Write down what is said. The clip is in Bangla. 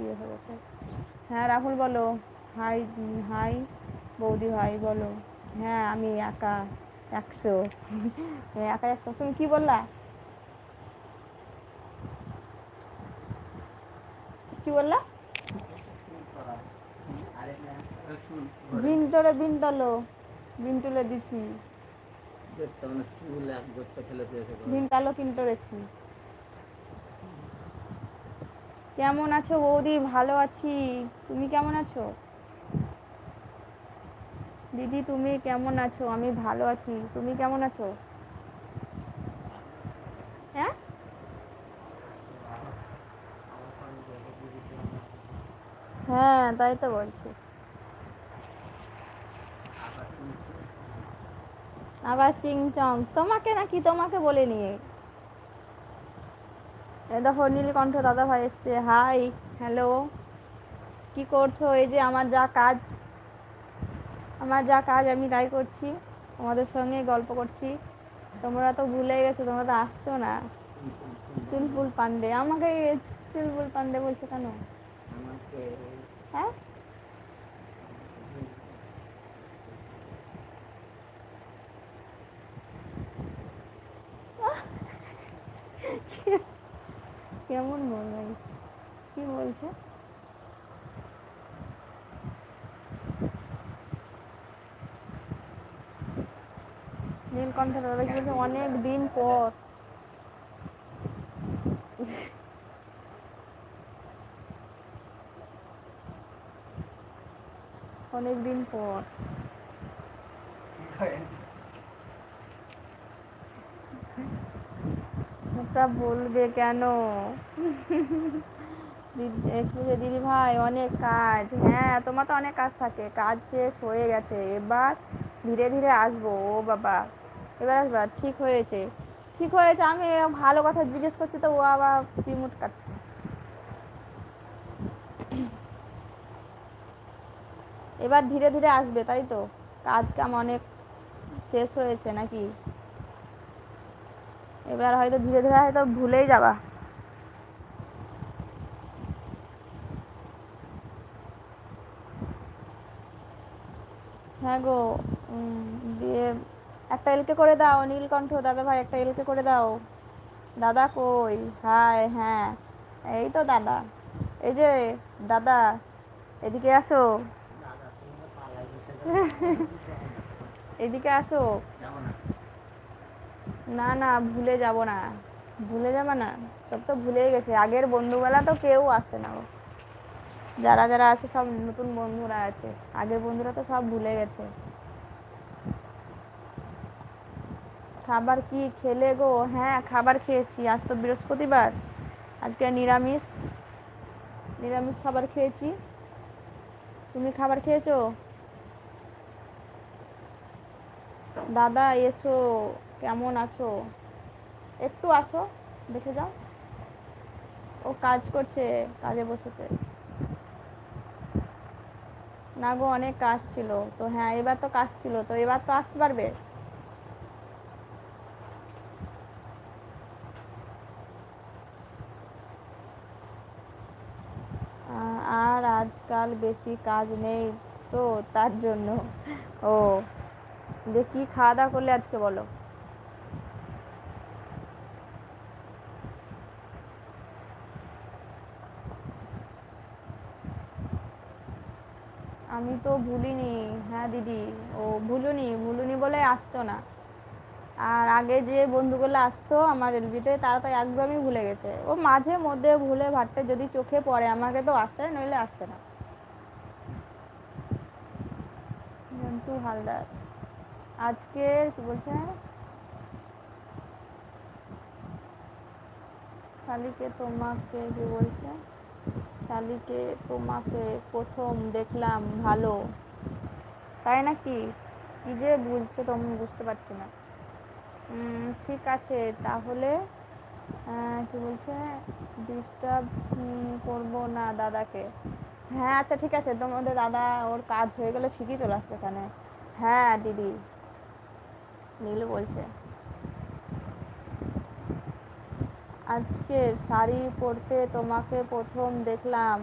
ইয়ে হয়ে গেছে। হ্যাঁ রাহুল বলো। হাই হাই বৌদি ভাই বলো। হ্যাঁ আমি একা একশো। একা একশো। তুমি কি বললা? কি বললা? বিনটলে বিনটলো। বিনটলে দিছি। বিনটালো কিনটরেছি কেমন আছো বৌদি? ভালো আছি। তুমি কেমন আছো? দিদি, তুমি কেমন আছো? আমি ভালো আছি। তুমি কেমন আছো? হ্যাঁ? হ্যাঁ তাই তো বলছি। আবার চিংচং তোমাকে নাকি তোমাকে বলে নিয়ে দেখো নীলকণ্ঠ দাদা ভাই এসছে। হাই হ্যালো কি করছ? এই যে আমার যা কাজ আমার যা কাজ আমি তাই করছি। তোমাদের সঙ্গে গল্প করছি। তোমরা তো ভুলে গেছো তোমরা তো আসছো না। চুলফুল পান্ডে। আমাকে চুলফুল পান্ডে বলছো কেন? হ্যাঁ? কেমন বলব কি বলছে? নীলকণ্ঠ দাদা কি বলছে? অনেক দিন পর। অনেক দিন পর। ওটা বলবে কেন? দিদি ভাই, অনেক কাজ। হ্যাঁ তোমার তো অনেক কাজ থাকে। কাজ শেষ হয়ে গেছে। এবার ধীরে ধীরে আসব। ও বাবা, এবার আসবা? ঠিক হয়েছে। ঠিক হয়েছে, আমি ভালো কথা জিজ্ঞেস করছি তো ও আবার চিমুট কাটছে। এবার ধীরে ধীরে আসবে, তাই তো? কাজ কাম অনেক শেষ হয়েছে নাকি? এবার হয়তো ধীরে ধীরে হয়তো ভুলেই যাবা। হ্যাঁ গো দিয়ে একটা এলকে করে দাও নীলকণ্ঠ। দাদা ভাই একটা এলকে করে দাও। দাদা কই? হাই হ্যাঁ। এই তো দাদা। এই যে দাদা এদিকে আসো। এদিকে আসো। না না, ভুলে যাব না। ভুলে যাবে না? সব তো ভুলেই গেছে। আগের বন্ধুবেলা তো কেউ আসে না। যারা যারা আছে, সব নতুন বন্ধুরা আছে। আগের বন্ধুরা তো সব ভুলে গেছে। খাবার কি খেলে গো? হ্যাঁ খাবার খেয়েছি। আজ তো বৃহস্পতিবার। আজকে নিরামিষ। নিরামিষ খাবার খেয়েছি। তুমি খাবার খেয়েছো? দাদা, এসো। কেমন আছো? একটু আসো, দেখে যাও। ও কাজ করছে, কাজে বসেছে। না গো, অনেক কাজ ছিল। তো হ্যাঁ এবার তো কাজ ছিল। তো এবার তো আসতে পারবে? আর আজকাল বেশি কাজ নেই তো, তার জন্য। ও, যে কি খাওয়া দাওয়া করলে আজকে বলো? আমি তো ভুলিনি হ্যাঁ দিদি, ও ভুলুনি ভুলুনি বলে আসতো না। আর আগে যে বন্ধুগুলো আসতো আমার এলবিতে তারা তো একদমই ভুলে গেছে। ও মাঝে মধ্যে ভুলে ভাট্টে যদি চোখে পড়ে, আমাকে তো আসতে নইলে আসছে না। জন্টু হালদার। আজকে কি বলছে? শালিকে তোমাকে কি বলছে? শালিকে তোমাকে প্রথম দেখলাম ভালো। তাই নাকি? কি যে বলছো তো আমি বুঝতে পারছি না। ঠিক আছে, তাহলে কি বলছে? ডিস্টার্ব করব না দাদাকে। হ্যাঁ আচ্ছা ঠিক আছে, তোমাদের দাদা, ওর কাজ হয়ে গেলে ঠিকই চলে আসবে এখানে। হ্যাঁ দিদি। নীলু বলছে। আজকে শাড়ি পরতে তোমাকে প্রথম দেখলাম।